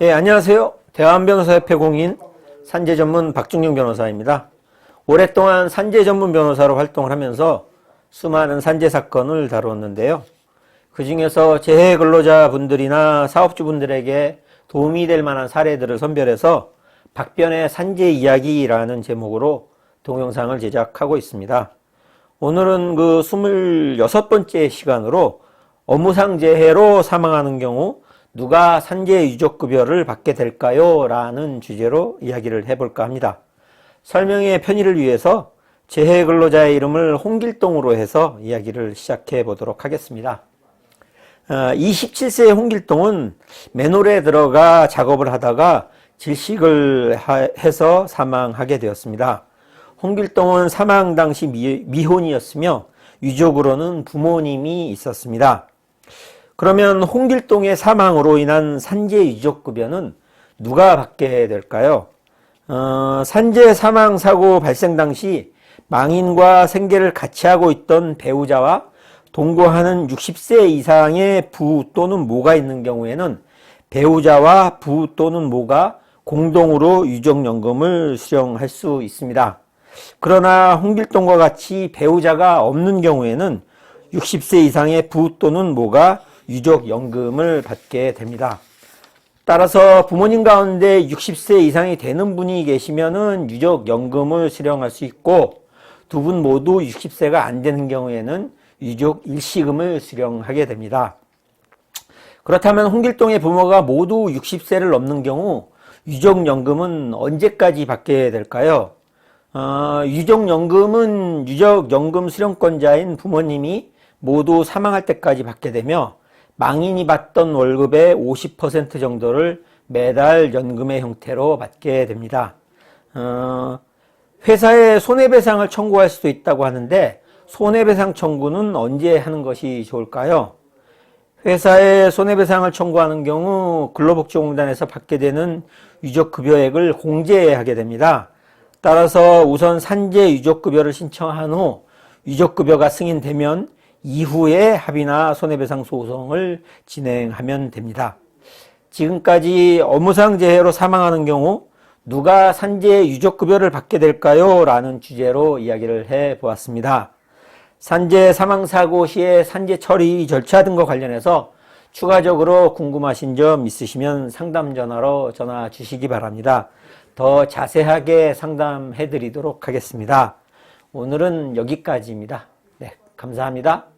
예, 안녕하세요. 대한변호사협회 공인 산재 전문 박중영 변호사입니다. 오랫동안 산재 전문 변호사로 활동을 하면서 수많은 산재 사건을 다루었는데요. 그 중에서 재해 근로자분들이나 사업주분들에게 도움이 될 만한 사례들을 선별해서 박변의 산재 이야기라는 제목으로 동영상을 제작하고 있습니다. 오늘은 그 26번째 시간으로 업무상 재해로 사망하는 경우 누가 산재 유족급여를 받게 될까요? 라는 주제로 이야기를 해볼까 합니다. 설명의 편의를 위해서 재해 근로자의 이름을 홍길동으로 해서 이야기를 시작해 보도록 하겠습니다. 27세의 홍길동은 맨홀에 들어가 작업을 하다가 질식을 해서 사망하게 되었습니다. 홍길동은 사망 당시 미혼이었으며 유족으로는 부모님이 있었습니다. 그러면 홍길동의 사망으로 인한 산재 유족급여는 누가 받게 될까요? 어, 산재 사망 사고 발생 당시 망인과 생계를 같이 하고 있던 배우자와 동거하는 60세 이상의 부 또는 모가 있는 경우에는 배우자와 부 또는 모가 공동으로 유족연금을 수령할 수 있습니다. 그러나 홍길동과 같이 배우자가 없는 경우에는 60세 이상의 부 또는 모가 유족연금을 받게 됩니다. 따라서 부모님 가운데 60세 이상이 되는 분이 계시면은 유족연금을 수령할 수 있고 두 분 모두 60세가 안 되는 경우에는 유족 일시금을 수령하게 됩니다. 그렇다면 홍길동의 부모가 모두 60세를 넘는 경우 유족연금은 언제까지 받게 될까요? 어, 유족연금은 유족연금 수령권자인 부모님이 모두 사망할 때까지 받게 되며 망인이 받던 월급의 50% 정도를 매달 연금의 형태로 받게 됩니다. 어, 회사에 손해배상을 청구할 수도 있다고 하는데 손해배상 청구는 언제 하는 것이 좋을까요? 회사에 손해배상을 청구하는 경우 근로복지공단에서 받게 되는 유족급여액을 공제하게 됩니다. 따라서 우선 산재 유족급여를 신청한 후 유족급여가 승인되면 이후에 합의나 손해배상 소송을 진행하면 됩니다. 지금까지 업무상 재해로 사망하는 경우 누가 산재 유족급여를 받게 될까요? 라는 주제로 이야기를 해 보았습니다. 산재 사망사고 시에 산재 처리 절차 등과 관련해서 추가적으로 궁금하신 점 있으시면 상담 전화로 전화 주시기 바랍니다. 더 자세하게 상담해 드리도록 하겠습니다. 오늘은 여기까지입니다. 네, 감사합니다.